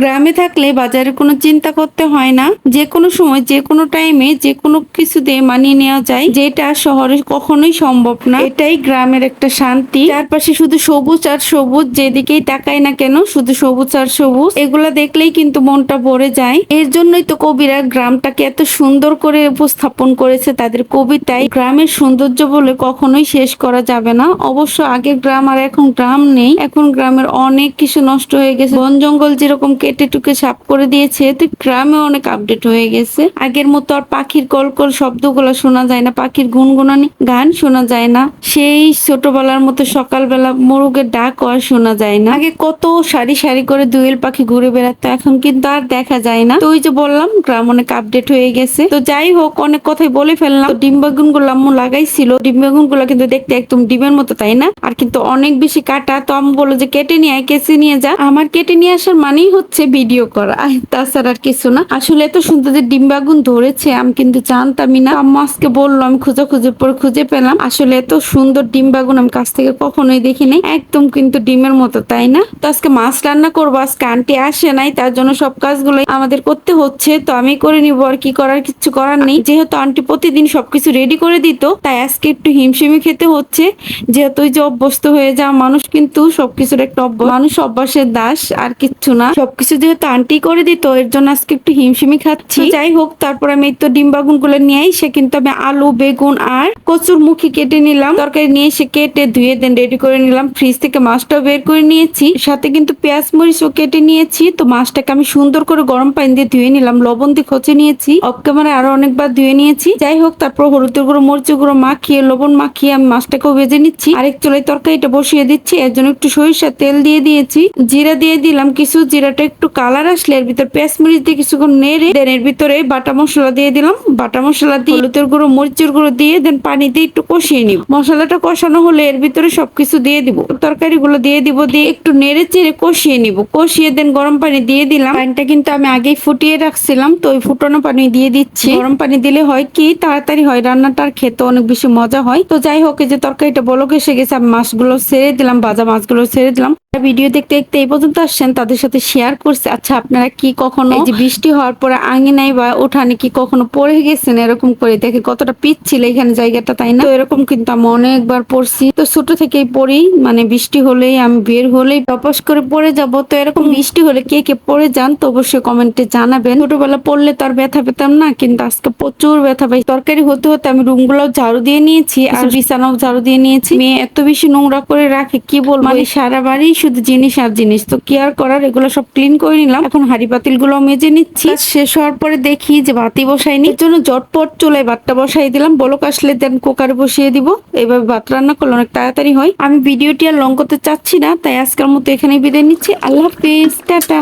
গ্রামে থাকলে বাজারে কোনো চিন্তা করতে হয় না। যে কোনো সময় যে কোনো টাইমে যে কোনো কিছু দিয়ে মানিয়ে নেওয়া যায়। যেটা শহরে কখনোই সম্ভব না। এটাই গ্রামের একটা শান্তি। চারপাশে শুধু সবুজ আর সবুজ, যেদিকেই তাকাই না কেন শুধু সবুজ আর সবুজ। এগুলা দেখলেই কিন্তু মনটা ভরে যায়। এর জন্যই তো কবিরা গ্রামটাকে এত সুন্দর করে উপস্থাপন করেছে তাদের কবিতায়। গ্রামের সৌন্দর্য বলে কখনোই শেষ করা যাবে না। অবশ্য আগের গ্রাম আর এখন গ্রাম নেই। এখন গ্রামের অনেক কিছু নষ্ট হয়ে গেছে। বন জঙ্গল যেরকম কেটে টুকে সাফ করে দিয়েছে। তো গ্রামে অনেক আপডেট হয়ে গেছে। আগের মতো আর পাখির কলকল শব্দগুলো শোনা যায় না। পাখির গুনগুনানি গান শোনা যায় না। সেই ছোটবেলার মতো সকালবেলা মোরগের ডাকও আর শোনা যায় না। আগে কত সারি সারি করে দুয়েল পাখি ঘুরে বেড়াতো, এখন কিন্তু আর দেখা যায় না। তো ওই যে বললাম, গ্রাম অনেক আপডেট হয়ে গেছে। তো যাই হোক, অনেক কথাই বলে ফেললাম। ডিম বেগুনগুলো আম্মু লাগাইছিল। ডিম বেগুনগুলো কিন্তু দেখতে একদম ডিমের মতো, তাই না? আর কিন্তু অনেক বেশি কাটা। তো আম্মু বলল যে, কেটে নিয়ে কেসে নিয়ে যা। আমার কেটে নিয়ে আসার মানেই হচ্ছে ভিডিও করা। তাছাড়া আর কিছু না। আসলে এত সুন্দর যে ডিম বেগুন ধরেছে, আমি কিন্তু জানতামই না। আম্মু আজকে বলল, আমি খুঁজে খুঁজে পরে খুঁজে পেলাম। আসলে এত সুন্দর ডিম বেগুন আমি কাছ থেকে কখনোই দেখিনি। একদম কিন্তু ডিমের মতো, তাই না? তো আজকে মাছ রান্না করব। আজকে আন্টি আসে নাই, তার জন্য সব কাজগুলো আমাদের করতে হচ্ছে। তো আমি করে নিবো, আর কি করার কিছু করার নেই। যেহেতু আন্টি প্রতিদিন সবকিছু রেডি করে দিত, তাই আজকে একটু হিমশিমি খেতে হচ্ছে। যেহেতু যে অভ্যস্ত হয়ে যাওয়া মানুষ কিন্তু সবকিছুর একটা অভ্য- মানুষ অভ্যাসের দাস, আর কিচ্ছু না। সবকিছু যেহেতু আন্টি করে দিত, এর জন্য আজকে একটু হিমশিমি খাচ্ছি। যাই হোক, তারপর আমি তো ডিম বাগুনগুলো নিয়ে সে কিন্তু আমি আলু, বেগুন আর কচুর মুখি কেটে নিলাম। তরকারি নিয়ে এসে কেটে ধুয়ে দেন রেডি করে নিলাম। ফ্রিজ থেকে মাছটাও বের করে নিয়েছি। সাথে কিন্তু পেঁয়াজ মরিচও কেটে নিয়েছি। তো মাছটাকে আমি সুন্দর করে গরম পানি দিয়ে ধুয়ে নিলাম। লবণ দিয়ে খচে নিয়েছি। অফ ক্যামেরা আরও অনেকবার ধুয়ে নিয়েছি। যাই হোক, তারপর হলুদের গুঁড়ো, মরিচের গুঁড়ো মাখিয়ে, লবণ মাখিয়ে আমি মাছটাকেও ভেজে নিচ্ছি। আরেক চুলাই তরকারিটা বসিয়ে দিচ্ছি। এর জন্য একটু সরিষার তেল দিয়ে দিয়েছি। জিরা দিয়ে দিলাম কিছু। জিরাটা একটু কালার আসলে এর ভিতর পেঁয়াজ মরিচ দিয়ে কিছুক্ষণ নেড়ে দেন এর ভিতরে বাটা মশলা দিয়ে দিলাম। বাটা মশলা দিয়ে হলুদের গুঁড়ো, মরিচের গুঁড়ো দিয়ে দেন পানি দিয়ে একটু কষিয়ে নিব। মশলাটা কষানো হলে এর ভিতরে সবকিছু দিয়ে দিব। তরকারি গুলো দিয়ে দিব, দিয়ে একটু নেড়ে চেড়ে কষিয়ে নিব। কষিয়ে দেন গরম পানি দিয়ে দিলাম। পানিটা কিন্তু আমি আগেই ফুটিয়ে রাখছিলাম, তো ওই ফুটানো পানি দিয়ে দিচ্ছি। গরম পানি দিলে হয় কি, তাড়াতাড়ি হয়, রান্নাটা খেতে অনেক বেশি মজা হয়। তো যাই হোক যে তরকারিটা বলক এসে গেছে, আমি মাছগুলো ছেড়ে দিলাম, ভাজা মাছগুলো ছেড়ে দিলাম। ভিডিও দেখতে দেখতে এই পর্যন্ত আসছেন তাদের সাথে শেয়ার করছে। আচ্ছা আপনারা কি কখনো এই যে বৃষ্টি হওয়ার পরে আঙিনায় বা উঠানে কি কখনো পড়ে গেছেন এরকম করে? দেখে কতটা পিচ্ছিল এখানে জায়গাটা তাই না? তো এরকম কিন্তু আমি অনেকবার পড়ছি। তো ছোট থেকেই পড়ি মানে বৃষ্টি হলেই আমি বের হলেই টপস করে পড়ে যাব। তো এরকম বৃষ্টি হলে কে কে পড়ে যান তো অবশ্যই কমেন্টে জানাবেন। ছোটবেলা পড়লে তো আর ব্যথা পেতাম না কিন্তু আজকে প্রচুর ব্যথা পাই। তরকারি হতে হতে আমি রুমগুলো ঝাড়ু দিয়ে নিয়েছি আর বিছানাও ঝাড়ু দিয়ে নিয়েছি। মেয়ে এত বেশি নোংরা করে রাখে কি বলব? মানে সারা বাড়ি শুধু জিনিস আর জিনিস। তো কেয়ার আর করার এগুলো সব ক্লিন করে নিলাম। এখন হাড়ি পাতিলগুলো মেজে নিচ্ছি। শেষ হওয়ার পরে দেখি যে বাতি বসাইনি। এর জন্য জটপট চলে ভাতটা বসাই দিলাম। বলক আসলে দেন কুকারে বসিয়ে দিব। এইভাবে ভাত রান্না করলে অনেক তাড়াতাড়ি হয়। আমি ভিডিওটি আর লং করতে চাচ্ছি না তাই আজকের মতো এখানে বিদায় নিচ্ছি। আল্লাহ হাফিজ। টাটা।